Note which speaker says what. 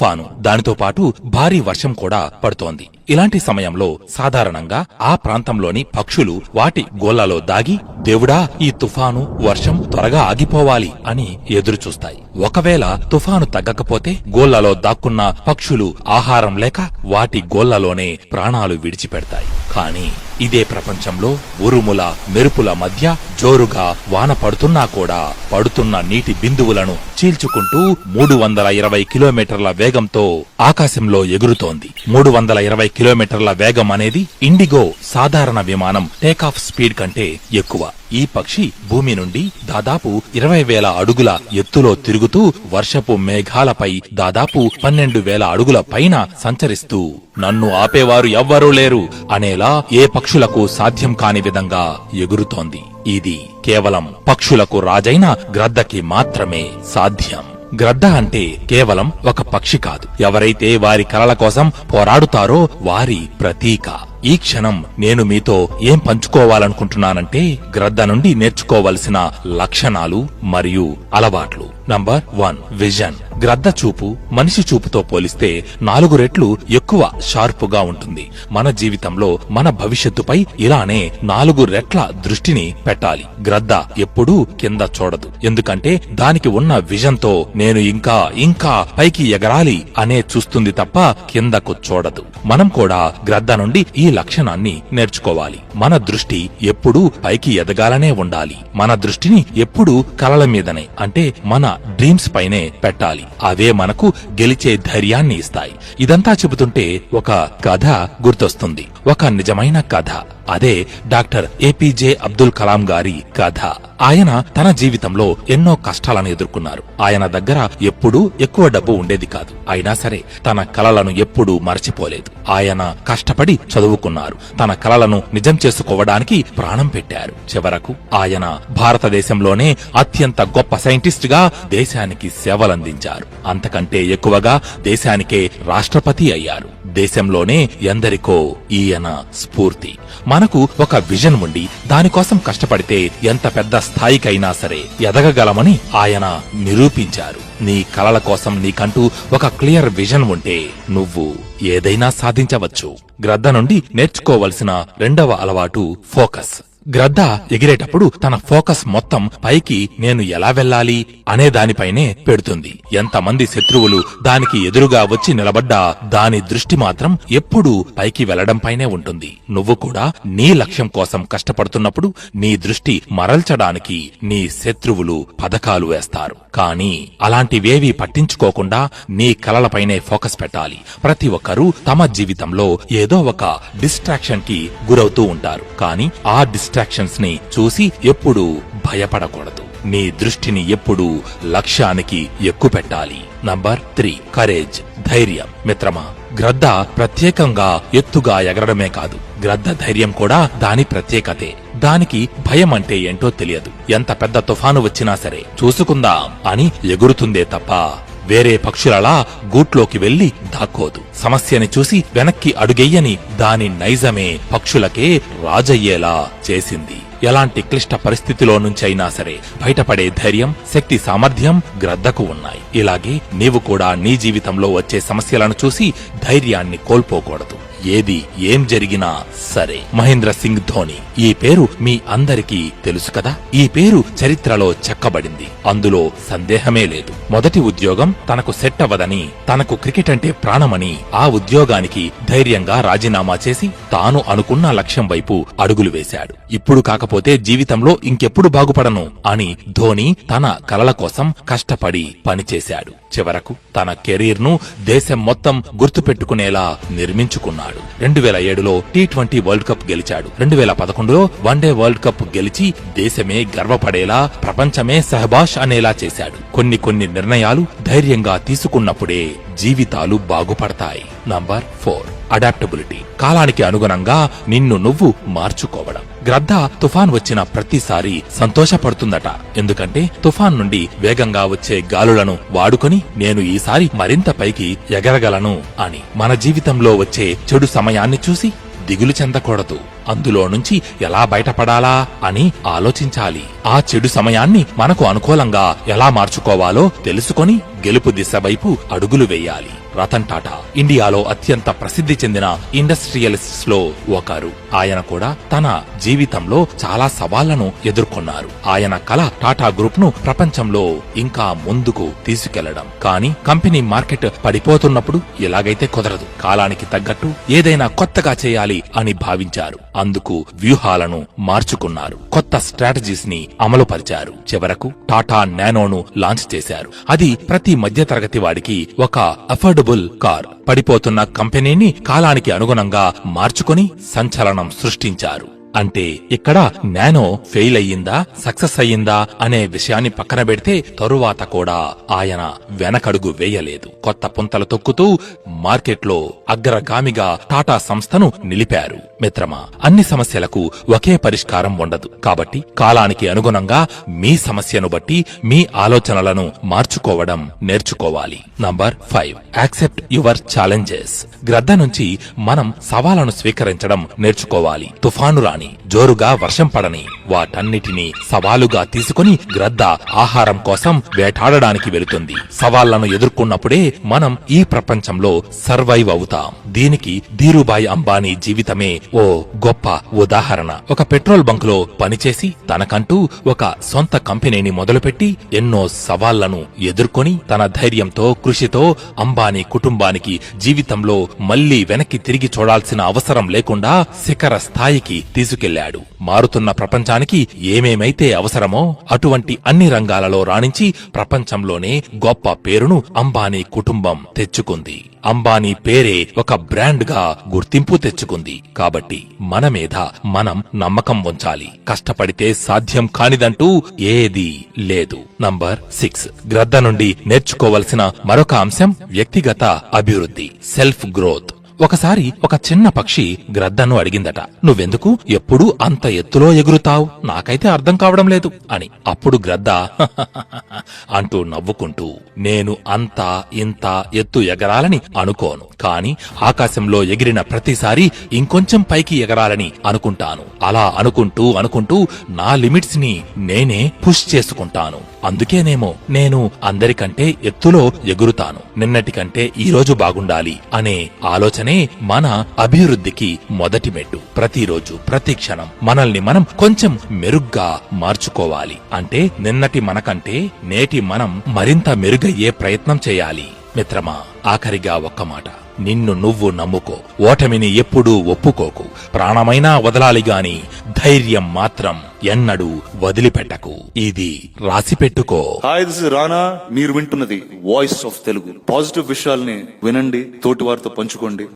Speaker 1: తుఫాను. దానితో పాటు భారీ వర్షం కూడా పడుతోంది. ఇలాంటి సమయంలో సాధారణంగా ఆ ప్రాంతంలోని పక్షులు వాటి గోళ్ళలో దాగి దేవుడా ఈ తుఫాను వర్షం త్వరగా ఆగిపోవాలి అని ఎదురుచూస్తాయి. ఒకవేళ తుఫాను తగ్గకపోతే గోళ్ళలో దాక్కున్న పక్షులు ఆహారం లేక వాటి గోళ్ళలోనే ప్రాణాలు విడిచిపెడతాయి. కానీ ఇదే ప్రపంచంలో ఉరుముల మెరుపుల మధ్య జోరుగా వాన పడుతున్నా కూడా పడుతున్న నీటి బిందువులను చీల్చుకుంటూ మూడు వందల ఇరవై కిలోమీటర్ల వేగంతో ఆకాశంలో ఎగురుతోంది. మూడు వందల ఇరవై కిలోమీటర్ల వేగం అనేది ఇండిగో సాధారణ విమానం టేకాఫ్ స్పీడ్ కంటే ఎక్కువ. ఈ పక్షి భూమి నుండి దాదాపు ఇరవై వేల అడుగుల ఎత్తులో తిరుగుతూ వర్షపు మేఘాలపై దాదాపు పన్నెండు వేల అడుగుల పైన సంచరిస్తూ నన్ను ఆపేవారు ఎవ్వరూ లేరు అనేలా ఏ పక్షులకు సాధ్యం కాని విధంగా ఎగురుతోంది. ఇది కేవలం పక్షులకు రాజైన గ్రద్దకి మాత్రమే సాధ్యం. గ్రద్ద అంటే కేవలం ఒక పక్షి కాదు. ఎవరైతే వారి కలల కోసం పోరాడుతారో వారి ప్రతీక. ఈ క్షణం నేను మీతో ఏం పంచుకోవాలనుకుంటున్నానంటే గ్రద్ద నుండి నేర్చుకోవలసిన లక్షణాలు మరియు అలవాట్లు. నంబర్ వన్ విజన్ గ్రద్ద చూపు మనిషి చూపుతో పోలిస్తే నాలుగు రెట్లు ఎక్కువ షార్పుగా ఉంటుంది. మన జీవితంలో మన భవిష్యత్తుపై ఇలానే నాలుగు రెట్ల దృష్టిని పెట్టాలి. గ్రద్ద ఎప్పుడూ కింద చూడదు. ఎందుకంటే దానికి ఉన్న విజన్తో నేను ఇంకా ఇంకా పైకి ఎగరాలి అనే చూస్తుంది తప్ప కిందకు చూడదు. మనం కూడా గ్రద్ద నుండి ఈ లక్షణాన్ని నేర్చుకోవాలి. మన దృష్టి ఎప్పుడూ పైకి ఎదగాలనే ఉండాలి. మన దృష్టిని ఎప్పుడూ కలల మీదనే అంటే మన డ్రీమ్స్ పైనే పెట్టాలి. అవే మనకు గెలిచే ధైర్యాన్ని ఇస్తాయి. ఇదంతా చెబుతుంటే ఒక కథ గుర్తొస్తుంది. ఒక నిజమైన కథ. అదే డాక్టర్ ఏపీజే అబ్దుల్ కలాం గారి కథ. ఆయన తన జీవితంలో ఎన్నో కష్టాలను ఎదుర్కొన్నారు. ఆయన దగ్గర ఎప్పుడూ ఎక్కువ డబ్బు ఉండేది కాదు. అయినా సరే తన కలలను ఎప్పుడూ మరచిపోలేదు. ఆయన కష్టపడి చదువుకున్నారు. తన కలలను నిజం చేసుకోవడానికి ప్రాణం పెట్టారు. చివరకు ఆయన భారతదేశంలోనే అత్యంత గొప్ప సైంటిస్ట్గా దేశానికి సేవలందించారు. అంతకంటే ఎక్కువగా దేశానికే రాష్ట్రపతి అయ్యారు. దేశంలోనే ఎందరికో ఈయన స్ఫూర్తి. మనకు ఒక విజన్ ఉండి దానికోసం కష్టపడితే ఎంత పెద్ద స్థాయికైనా సరే ఎదగగలమని ఆయన నిరూపించారు. నీ కలల కోసం నీకంటూ ఒక క్లియర్ విజన్ ఉంటే నువ్వు ఏదైనా సాధించవచ్చు. గ్రద్ద నుండి నేర్చుకోవలసిన రెండవ అలవాటు ఫోకస్. గ్రద్ద ఎగిరేటప్పుడు తన ఫోకస్ మొత్తం పైకి నేను ఎలా వెళ్ళాలి అనే దానిపైనే పెడుతుంది. ఎంతమంది శత్రువులు దానికి ఎదురుగా వచ్చి నిలబడ్డా దాని దృష్టి మాత్రం ఎప్పుడూ పైకి వెళ్ళడంపైనే ఉంటుంది. నువ్వు కూడా నీ లక్ష్యం కోసం కష్టపడుతున్నప్పుడు నీ దృష్టి మరల్చడానికి నీ శత్రువులు పథకాలు వేస్తారు. కానీ అలాంటివేవీ పట్టించుకోకుండా నీ కలలపైనే ఫోకస్ పెట్టాలి. ప్రతి ఒక్కరూ తమ జీవితంలో ఏదో ఒక డిస్ట్రాక్షన్కి గురవుతూ ఉంటారు. కానీ ఆ డిస్ట్రాక్షన్స్ని చూసి ఎప్పుడూ భయపడకూడదు. మీ దృష్టిని ఎప్పుడూ లక్ష్యానికి ఎక్కుపెట్టాలి. నంబర్ త్రీ కరేజ్ ధైర్యం. మిత్రమా గ్రద్ద ప్రత్యేకంగా ఎత్తుగా ఎగరడమే కాదు. గ్రద్ద ధైర్యం కూడా దాని ప్రత్యేకతే. దానికి భయం అంటే ఏంటో తెలియదు. ఎంత పెద్ద తుఫాను వచ్చినా సరే చూసుకుందాం అని ఎగురుతుందే తప్ప వేరే పక్షులలా గూట్లోకి వెళ్ళి దాక్కోదు. సమస్యని చూసి వెనక్కి అడుగెయ్యని దాని నైజమే పక్షులకే రాజయ్యేలా చేసింది. ఎలాంటి క్లిష్ట పరిస్థితిలో నుంచైనా సరే బయటపడే ధైర్యం శక్తి సామర్థ్యం గ్రద్దకు ఉన్నాయి. ఇలాగే నీవు కూడా నీ జీవితంలో వచ్చే సమస్యలను చూసి ధైర్యాన్ని కోల్పోకూడదు. ఏది ఏం జరిగినా సరే. మహేంద్ర సింగ్ ధోని ఈ పేరు మీ అందరికీ తెలుసు కదా? ఈ పేరు చరిత్రలో చెక్కబడింది. అందులో సందేహమే లేదు. మొదటి ఉద్యోగం తనకు సెట్ అవ్వదని తనకు క్రికెట్ అంటే ప్రాణమని ఆ ఉద్యోగానికి ధైర్యంగా రాజీనామా చేసి తాను అనుకున్న లక్ష్యం వైపు అడుగులు వేశాడు. ఇప్పుడు కాకపోతే జీవితంలో ఇంకెప్పుడు బాగుపడను అని ధోని తన కలల కోసం కష్టపడి పనిచేశాడు. చివరకు తన కెరీర్ను దేశం మొత్తం గుర్తుపెట్టుకునేలా నిర్మించుకున్నాడు. రెండు వేల ఏడులో టీ ట్వంటీ వరల్డ్ కప్ గెలిచాడు. రెండు వేల పదకొండులో వన్డే వరల్డ్ కప్ గెలిచి దేశమే గర్వపడేలా ప్రపంచమే సహబాష్ అనేలా చేశాడు. కొన్ని కొన్ని నిర్ణయాలు ధైర్యంగా తీసుకున్నప్పుడే జీవితాలు బాగుపడతాయి. Number four. అడాప్టబిలిటీ కాలానికి అనుగుణంగా నిన్ను నువ్వు మార్చుకోవడం. గ్రద్ద తుఫాన్ వచ్చిన ప్రతిసారి సంతోషపడుతుందట. ఎందుకంటే తుఫాన్ నుండి వేగంగా వచ్చే గాలులను వాడుకొని నేను ఈసారి మరింత పైకి ఎగరగలను అని. మన జీవితంలో వచ్చే చెడు సమయాన్ని చూసి దిగులు చెందకూడదు. అందులో నుంచి ఎలా బయటపడాలా అని ఆలోచించాలి. ఆ చెడు సమయాన్ని మనకు అనుకూలంగా ఎలా మార్చుకోవాలో తెలుసుకొని గెలుపు దిశ వైపు అడుగులు వేయాలి. రతన్ టాటా ఇండియాలో అత్యంత ప్రసిద్ధి చెందిన ఇండస్ట్రియలిస్ట్స్లో ఒకరు. ఆయన కూడా తన జీవితంలో చాలా సవాళ్ళను ఎదుర్కొన్నారు. ఆయన కళ టాటా గ్రూప్ను ప్రపంచంలో ఇంకా ముందుకు తీసుకెళ్ళడం. కానీ కంపెనీ మార్కెట్ పడిపోతున్నప్పుడు ఎలాగైతే కుదరదు కాలానికి తగ్గట్టు ఏదైనా కొత్తగా చేయాలి అని భావించారు. అందుకు వ్యూహాలను మార్చుకున్నారు. కొత్త స్ట్రాటజీస్ని అమలుపరిచారు. చివరకు టాటా నానోను లాంచ్ చేశారు. అది ప్రతి మధ్యతరగతి వాడికి ఒక అఫోర్డబుల్ కార్. పడిపోతున్న కంపెనీని కాలానికి అనుగుణంగా మార్చుకొని సంచలనం సృష్టించారు. అంటే ఇక్కడ నానో ఫెయిల్ అయ్యిందా సక్సెస్ అయ్యిందా అనే విషయాన్ని పక్కన పెడితే తరువాత కూడా ఆయన వెనకడుగు వేయలేదు. కొత్త పుంతలు తొక్కుతూ మార్కెట్లో అగ్రగామిగా టాటా సంస్థను నిలిపారు. మిత్రమా అన్ని సమస్యలకు ఒకే పరిష్కారం ఉండదు. కాబట్టి కాలానికి అనుగుణంగా మీ సమస్యను బట్టి మీ ఆలోచనలను మార్చుకోవడం నేర్చుకోవాలి. Number five accept your challenges. గ్రద్ద నుంచి మనం సవాలను స్వీకరించడం నేర్చుకోవాలి. తుఫాను రాని జోరుగా వర్షం పడని వాటన్నిటినీ సవాలుగా తీసుకుని గ్రద్ద ఆహారం కోసం వేటాడడానికి వెళుతుంది. సవాళ్ళను ఎదుర్కొన్నప్పుడే మనం ఈ ప్రపంచంలో సర్వైవ్ అవుతాం. దీనికి ధీరుబాయి అంబానీ జీవితమే ఓ గొప్ప ఉదాహరణ. ఒక పెట్రోల్ బంక్లో పనిచేసి తనకంటూ ఒక సొంత కంపెనీని మొదలుపెట్టి ఎన్నో సవాళ్ళను ఎదుర్కొని తన ధైర్యంతో కృషితో అంబానీ కుటుంబానికి జీవితంలో మళ్ళీ వెనక్కి తిరిగి చూడాల్సిన అవసరం లేకుండా శిఖర స్థాయికి తీసుకెళ్ళాడు. మారుతున్న ప్రపంచానికి ఏమేమైతే అవసరమో అటువంటి అన్ని రంగాలలో రాణించి ప్రపంచంలోనే గొప్ప పేరును అంబానీ కుటుంబం తెచ్చుకుంది. అంబానీ పేరే ఒక బ్రాండ్గా గుర్తింపు తెచ్చుకుంది. కాబట్టి మన మీద మనం నమ్మకం ఉంచాలి. కష్టపడితే సాధ్యం కానిదంటూ ఏదీ లేదు. Number six. గ్రద్ద నుండి నేర్చుకోవలసిన మరొక అంశం వ్యక్తిగత అభివృద్ధి సెల్ఫ్ గ్రోత్. ఒకసారి ఒక చిన్న పక్షి గ్రద్దను అడిగిందట. నువ్వెందుకు? ఎప్పుడూ అంత ఎత్తులో ఎగురుతావు. నాకైతే అర్థం కావడం లేదు అని. అప్పుడు గ్రద్ద అంటూ నవ్వుకుంటూ నేను అంత ఇంత ఎత్తు ఎగరాలని అనుకోను. కాని ఆకాశంలో ఎగిరిన ప్రతిసారి ఇంకొంచెం పైకి ఎగరాలని అనుకుంటాను. అలా అనుకుంటూ అనుకుంటూ నా లిమిట్స్ని నేనే పుష్ చేసుకుంటాను. అందుకేనేమో నేను అందరికంటే ఎత్తులో ఎగురుతాను. నిన్నటికంటే ఈ రోజు బాగుండాలి అనే ఆలోచనే మన అభివృద్ధికి మొదటి మెట్టు. ప్రతిరోజు ప్రతి క్షణం మనల్ని మనం కొంచెం మెరుగ్గా మార్చుకోవాలి. అంటే నిన్నటి మనకంటే నేటి మనం మరింత మెరుగయ్యే ప్రయత్నం చేయాలి. మిత్రమా ఆఖరిగా ఒక్క మాట. నిన్ను నువ్వు నమ్ముకో. ఓటమిని ఎప్పుడూ ఒప్పుకోకు. ప్రాణమైనా వదలాలి గాని ధైర్యం మాత్రం ఎన్నడూ వదిలిపెట్టకు. ఇది రాసి పెట్టుకో
Speaker 2: హాయ్ దిస్ రానా. మీరు వింటున్నది వాయిస్ ఆఫ్ తెలుగు. పాజిటివ్ విషయాల్ని వినండి తోటి వారితో పంచుకోండి.